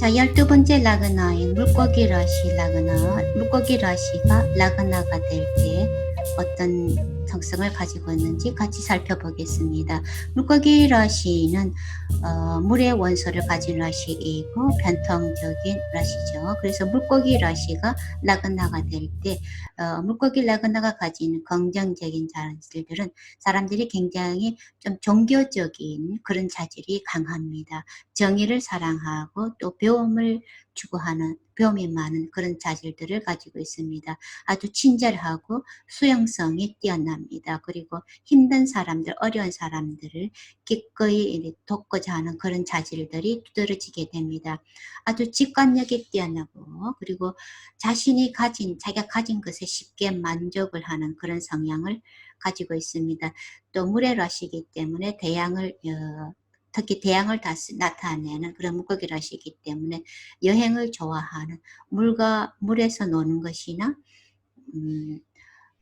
자, 열두 번째 라그나인 물고기 라시 라그나. 물고기 라시가 라그나가 될 때 어떤 특성을 가지고 있는지 같이 살펴보겠습니다. 물고기 라시는 어, 물의 원소를 가진 라시이고 변통적인 라시죠. 그래서 물고기 라시가 라그나가 될때 어, 물고기 라그나가 가진 긍정적인 자질들은 사람들이 굉장히 좀 종교적인 그런 자질이 강합니다. 정의를 사랑하고 또 배움을 추구하는 배움이 많은 그런 자질들을 가지고 있습니다. 아주 친절하고 수용성이 뛰어납니다. 그리고 힘든 사람들, 어려운 사람들을 기꺼이 돕고자 하는 그런 자질들이 두드러지게 됩니다. 아주 직관력이 뛰어나고 그리고 자신이 가진 자기가 가진 것에 쉽게 만족을 하는 그런 성향을 가지고 있습니다. 또 물의 라시기 때문에 대양을 어, 특히 대양을 나타내는 그런 물고기라시기 때문에 여행을 좋아하는 물과 물에서 노는 것이나 음,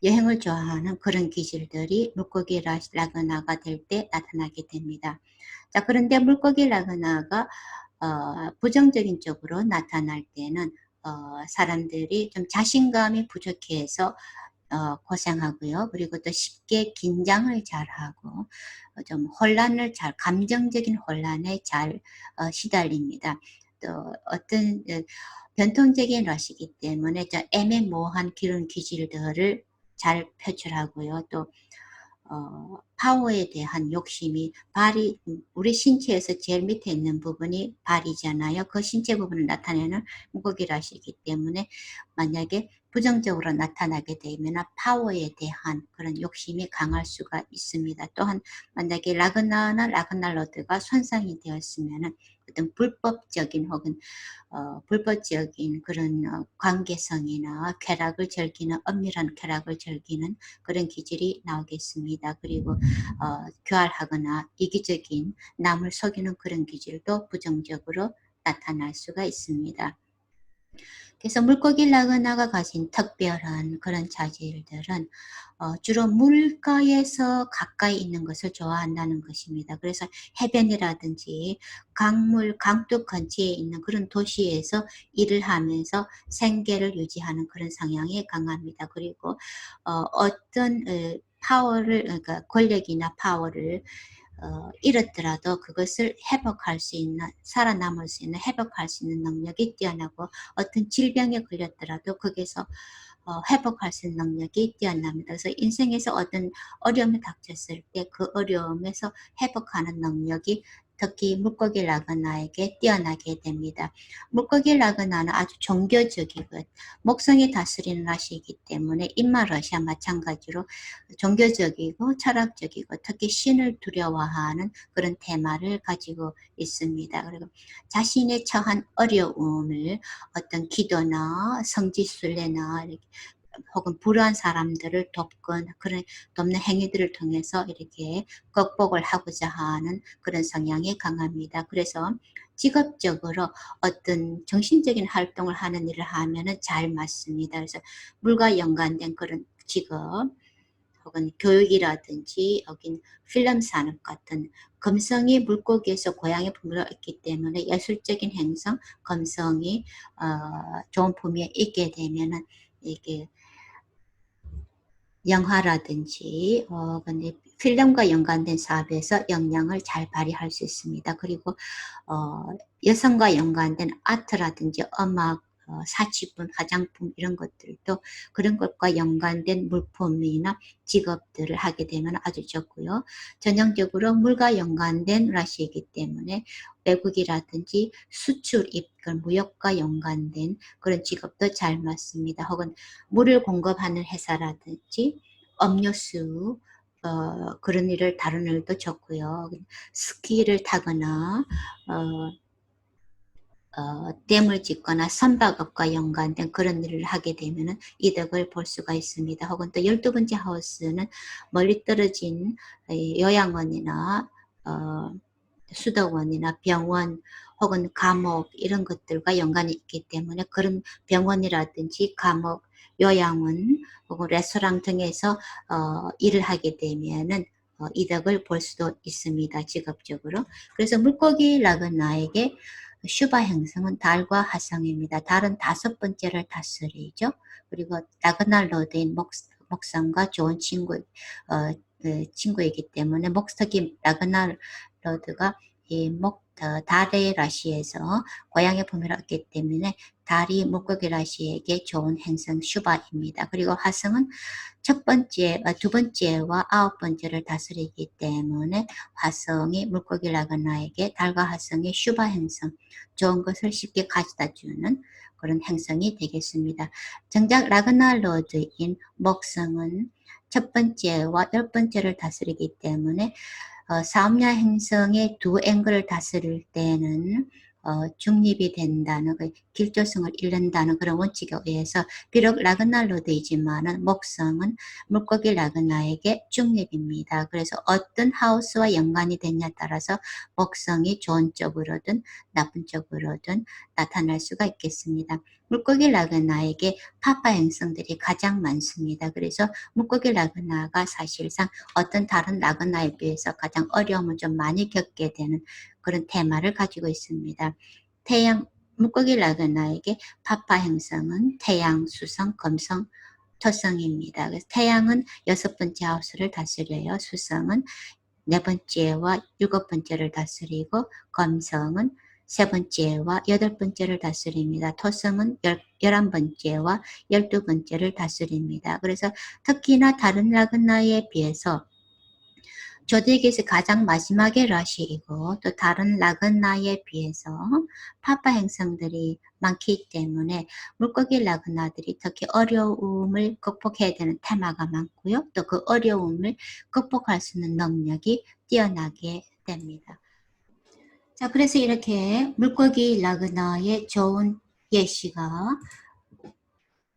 여행을 좋아하는 그런 기질들이 물고기 라그나가 될 때 나타나게 됩니다. 자 그런데 물고기 라그나가 어, 부정적인 쪽으로 나타날 때는 어, 사람들이 좀 자신감이 부족해서 어, 고생하고요. 그리고 또 쉽게 긴장을 잘하고 어, 좀 혼란을 잘 감정적인 혼란에 잘 어, 시달립니다. 또 어떤 어, 변통적인 러시기 때문에 저 애매모호한 그런 기질들을 잘 표출하고요. 또 어, 파워에 대한 욕심이 발이 우리 신체에서 제일 밑에 있는 부분이 발이잖아요. 그 신체 부분을 나타내는 무거기라시기 때문에 만약에 부정적으로 나타나게 되면 파워에 대한 그런 욕심이 강할 수가 있습니다. 또한 만약에 라그나나 라그날로드가 손상이 되었으면 어떤 불법적인 혹은 어, 불법적인 그런 어, 관계성이나 쾌락을 즐기는 엄밀한 쾌락을 즐기는 그런 기질이 나오겠습니다. 그리고 어, 교활하거나 이기적인 남을 속이는 그런 기질도 부정적으로 나타날 수가 있습니다. 그래서 물고기 라그나가 가진 특별한 그런 자질들은 어, 주로 물가에서 가까이 있는 것을 좋아한다는 것입니다. 그래서 해변이라든지 강물, 강둑 근처에 있는 그런 도시에서 일을 하면서 생계를 유지하는 그런 성향이 강합니다. 그리고 어, 떤 어, 파워를 그러니까 권력이나 파워를 어, 잃었더라도 그것을 회복할 수 있는 살아남을 수 있는 회복할 수 있는 능력이 뛰어나고 어떤 질병에 걸렸더라도 거기서 어, 회복할 수 있는 능력이 뛰어납니다. 그래서 인생에서 어떤 어려움이 닥쳤을 때 그 어려움에서 회복하는 능력이 특히 물고기 라그나에게 뛰어나게 됩니다. 물고기 라그나는 아주 종교적이고 목성이 다스리는 라시이기 때문에 인마 러시아 마찬가지로 종교적이고 철학적이고 특히 신을 두려워하는 그런 테마를 가지고 있습니다. 그리고 자신의 처한 어려움을 어떤 기도나 성지순례나 혹은 불우한 사람들을 돕건 그런 돕는 행위들을 통해서 이렇게 극복을 하고자 하는 그런 성향이 강합니다. 그래서 직업적으로 어떤 정신적인 활동을 하는 일을 하면은 잘 맞습니다. 그래서 물과 연관된 그런 직업 혹은 교육이라든지 여긴 필름 산업 같은 검성이 물고기에서 고향에 품어 있기 때문에 예술적인 행성, 검성이 어, 좋은 품위에 있게 되면은 이게 영화라든지 어 근데 필름과 연관된 사업에서 역량을 잘 발휘할 수 있습니다. 그리고 어 여성과 연관된 아트라든지 음악 어, 사치품, 화장품 이런 것들도 그런 것과 연관된 물품이나 직업들을 하게 되면 아주 좋고요. 전형적으로 물과 연관된 라시이기 때문에 외국이라든지 수출, 입글, 무역과 연관된 그런 직업도 잘 맞습니다. 혹은 물을 공급하는 회사라든지 음료수, 어, 그런 일을 다른 일도 좋고요. 스키를 타거나 어, 어, 댐을 짓거나 선박업과 연관된 그런 일을 하게 되면 이득을 볼 수가 있습니다. 혹은 또 열두 번째 하우스는 멀리 떨어진 요양원이나 어, 수도원이나 병원 혹은 감옥 이런 것들과 연관이 있기 때문에 그런 병원이라든지 감옥, 요양원 혹은 레스토랑 등에서 어, 일을 하게 되면은 어, 이득을 볼 수도 있습니다. 직업적으로. 그래서 물고기 락은 나에게 슈바 행성은 달과 화성입니다. 달은 다섯 번째를 다스리죠. 그리고 라그날 로드인 목, 목성과 좋은 친구, 어, 그 친구이기 때문에 목석이 라그날 로드가 이 목, 어, 달의 라시에서 고향의 품을 얻기 때문에 달이 목고기 라시에게 좋은 행성 슈바입니다. 그리고 화성은 첫 번째, 어, 두 번째와 아홉 번째를 다스리기 때문에 화성이 물고기 라그나에게 달과 화성의 슈바 행성, 좋은 것을 쉽게 가져다 주는 그런 행성이 되겠습니다. 정작 라그나 로드인 목성은 첫 번째와 열 번째를 다스리기 때문에 어, 사업nhà 행성의 두 앵글을 다스릴 때는 어, 중립이 된다는 그 길조성을 잃는다는 그런 원칙에 의해서 비록 라그날로드이지만은 목성은 물고기 라그나에게 중립입니다. 그래서 어떤 하우스와 연관이 되냐에 따라서 목성이 좋은 쪽으로든 나쁜 쪽으로든 나타날 수가 있겠습니다. 물고기 라그나에게 파파 행성들이 가장 많습니다. 그래서 물고기 라그나가 사실상 어떤 다른 라그나에 비해서 가장 어려움을 좀 많이 겪게 되는 그런 테마를 가지고 있습니다. 태양 물고기 라그나에게 파파 행성은 태양, 수성, 금성, 토성입니다. 그래서 태양은 여섯 번째 하우스를 다스려요. 수성은 네 번째와 일곱 번째를 다스리고 검성은 세 번째와 여덟 번째를 다스립니다. 토성은 열, 열한 번째와 열두 번째를 다스립니다. 그래서 특히나 다른 라그나에 비해서 조덱에서 가장 마지막의 라시이고 또 다른 라그나에 비해서 파파 행성들이 많기 때문에 물고기 라그나들이 특히 어려움을 극복해야 되는 테마가 많고요. 또 그 어려움을 극복할 수 있는 능력이 뛰어나게 됩니다. 자, 그래서 이렇게 물고기 라그나의 좋은 예시가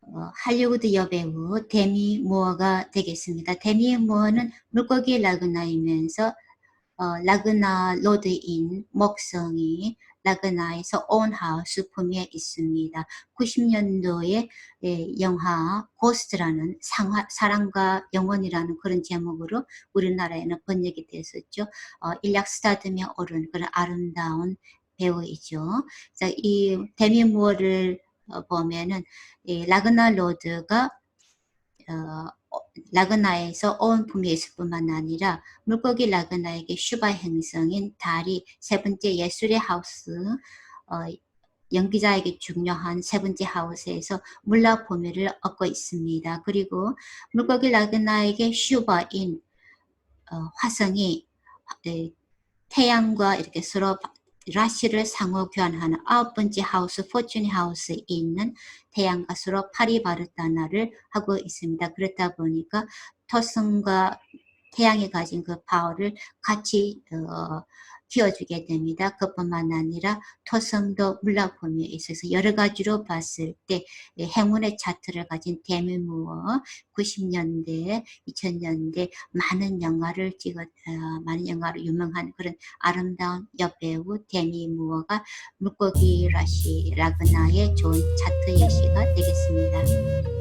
어, 할리우드 여배우 데미 무어가 되겠습니다. 데미 무어는 물고기 라그나이면서 어, 라그나 로드인 목성이 라그나에서 온 하우스 품에 있습니다. 90년도에 예, 영화 고스트라는 상화, 사랑과 영원이라는 그런 제목으로 우리나라에는 번역이 됐었죠. 어, 일약 스타듬에 오른 그런 아름다운 배우이죠. 자, 이 데미 무어를 어, 보면은 이 라그나 로드가 어, 라그나에서 오은품이 있을 뿐만 아니라 물고기 라그나에게 슈바 행성인 달이 세 번째 예술의 하우스 어, 연기자에게 중요한 세 번째 하우스에서 물락 보미를 얻고 있습니다. 그리고 물고기 라그나에게 슈바인 어, 화성이 태양과 이렇게 서로 라시를 상호 교환하는 아홉 번째 하우스 포춘 하우스에 있는 태양과 서로 파리바르타나를 하고 있습니다. 그렇다 보니까 토성과 태양이 가진 그 파워를 같이 어, 키워주게 됩니다. 그뿐만 아니라 토성도 물라폼에 있어서 여러 가지로 봤을 때 행운의 차트를 가진 데미무어 90년대, 2000년대 많은 영화를 찍었, 어, 많은 영화로 유명한 그런 아름다운 여배우 데미무어가 물고기 라시 라그나의 좋은 차트 예시가 되겠습니다.